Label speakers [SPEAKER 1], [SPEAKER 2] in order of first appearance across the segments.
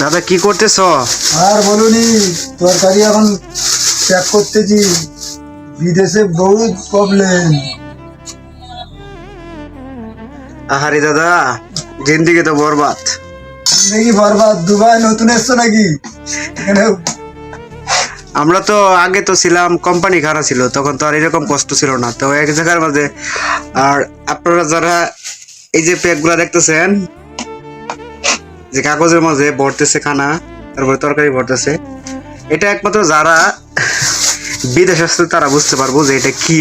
[SPEAKER 1] দাদা কি করতেছ?
[SPEAKER 2] আর বলুনি তরকারি এখন প্যাক করতেছি। বিদেশে বহুত প্রবলেম
[SPEAKER 1] আহারে দাদা জিন্দিগি তো বরবাদ।
[SPEAKER 2] দেখি বরবাদ দুবাই নতুন এসছো নাকি?
[SPEAKER 1] আমরা তো আগে তো ছিলাম কোম্পানি খারাপ ছিল তখন তো আর এরকম কষ্ট ছিল না। তো এক জায়গার মাঝে আর আপনারা যারা এই যে প্যাকগুলা দেখতেছেন? যে কাগজের মাঝে ভরতেছে খানা তারপরে তরকারি ভরতেছে। এটা একমাত্র যারা বিদেশ আসছে তারা বুঝতে পারব যে এটা কি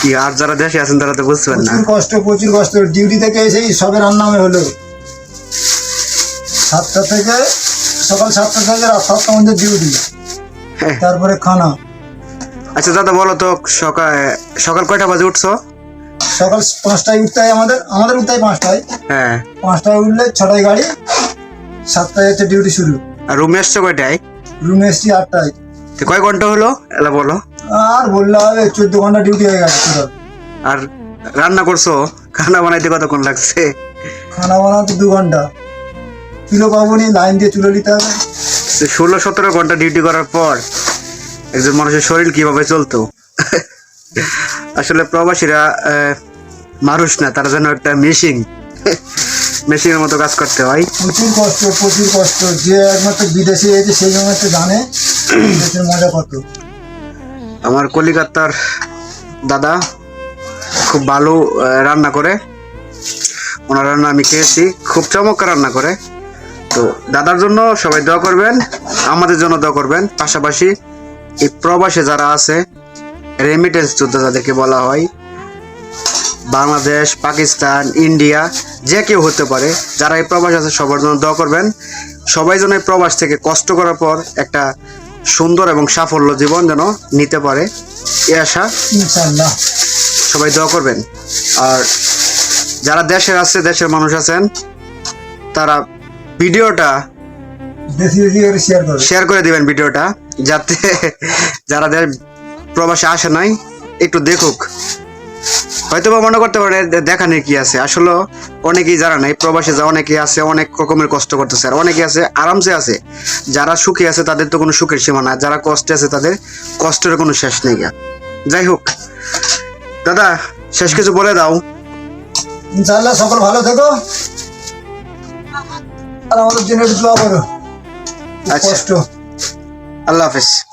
[SPEAKER 1] কি। আর যারা দেশে আছেন তারা তো বুঝতে পারেন না।
[SPEAKER 2] কষ্ট প্রচুর কষ্ট। ডিউটি থেকে এসেই সবে রান্না হলো। সাতটা থেকে সকাল সাতটা থেকে রাত সাতটা মধ্যে ডিউটি।
[SPEAKER 1] হ্যাঁ।
[SPEAKER 2] তারপরে খানা।
[SPEAKER 1] আচ্ছা দাদা বলো তো সকাল সকাল কয়টা বাজে উঠছো?
[SPEAKER 2] সকাল পাঁচটায় উঠতে হয় আমাদের আমাদের উঠতে হয় পাঁচটায়।
[SPEAKER 1] হ্যাঁ।
[SPEAKER 2] পাঁচটায় উঠলে ছটায় গাড়ি সাতটায় হচ্ছে ডিউটি শুরু।
[SPEAKER 1] আর রুমে এসছো কয়টায়?
[SPEAKER 2] রুমে এসছি আটটায়।
[SPEAKER 1] তো কয় ঘণ্টা হলো? এলা বলো।
[SPEAKER 2] আর বললে হবে চোদ্দ ঘণ্টা ডিউটি হয়ে গেছে total।
[SPEAKER 1] আর রান্না করছ? খানা বানাইতে কতক্ষণ লাগছে?
[SPEAKER 2] খানা বানাতে দু ঘণ্টা। কিলো পাবো নি লাইন দিয়ে চুলো নিতে হবে।
[SPEAKER 1] ষোলো সতেরো ঘণ্টা ডিউটি করার পর একজন মানুষের শরীর কীভাবে চলতো? আসলে প্রবাসীরা আহ, মানুষ না তারা যেন একটা মেশিন মেশিনের মতো কাজ করতে হয়।
[SPEAKER 2] প্রচুর কষ্ট প্রচুর কষ্ট। যে একমাত্র বিদেশে এসে সেই একমাত্র জানে বিদেশের মজা কত।
[SPEAKER 1] আমার কলিকাতার দাদা খুব ভালো রান্না করে। ওনার রান্না আমি খেয়েছি খুব চমৎকার রান্না করে। তো দাদার জন্য সবাই দোয়া করবেন আমাদের জন্য দোয়া করবেন। পাশাপাশি এই প্রবাসে যারা আছে রেমিটেন্স যোদ্ধা যাদেরকে বলা হয় বাংলাদেশ পাকিস্তান ইন্ডিয়া যে কেউ হতে পারে যারা এই প্রবাস আছে সবার জন্য দোয়া করবেন। সবাই যেন এই প্রবাস থেকে কষ্ট করার পর একটা সুন্দর এবং সাফল্য জীবন যেন নিতে পারে এ আশা সবাই দোয়া করবেন। আর যারা দেশের আছে দেশের মানুষ আছেন তারা ভিডিওটা
[SPEAKER 2] শেয়ার
[SPEAKER 1] করে দিবেন ভিডিওটা যাতে যারা প্রবাসে আসে নাই একটু দেখুক। হয়তো বা মনে করতে পারে দেখানে কি আছে। আসলে অনেকেই জানা নাই প্রবাসে যা অনেকেই আছে অনেক রকমের কষ্ট করতেছে। আর অনেকে আছে আরামসে আছে। যারা সুখী আছে তাদের তো কোনো সুখের সীমা না যারা কষ্টে আছে তাদের কষ্টের কোনো শেষ নেই। গা। যাই হোক দাদা শেষ কিছু বলে দাও।
[SPEAKER 2] ইনশাল্লাহ সকল ভালো থেকো। আর আমাদের জন্য দোয়া করো।
[SPEAKER 1] আচ্ছা।
[SPEAKER 2] কষ্ট।
[SPEAKER 1] আল্লাহ হাফেজ।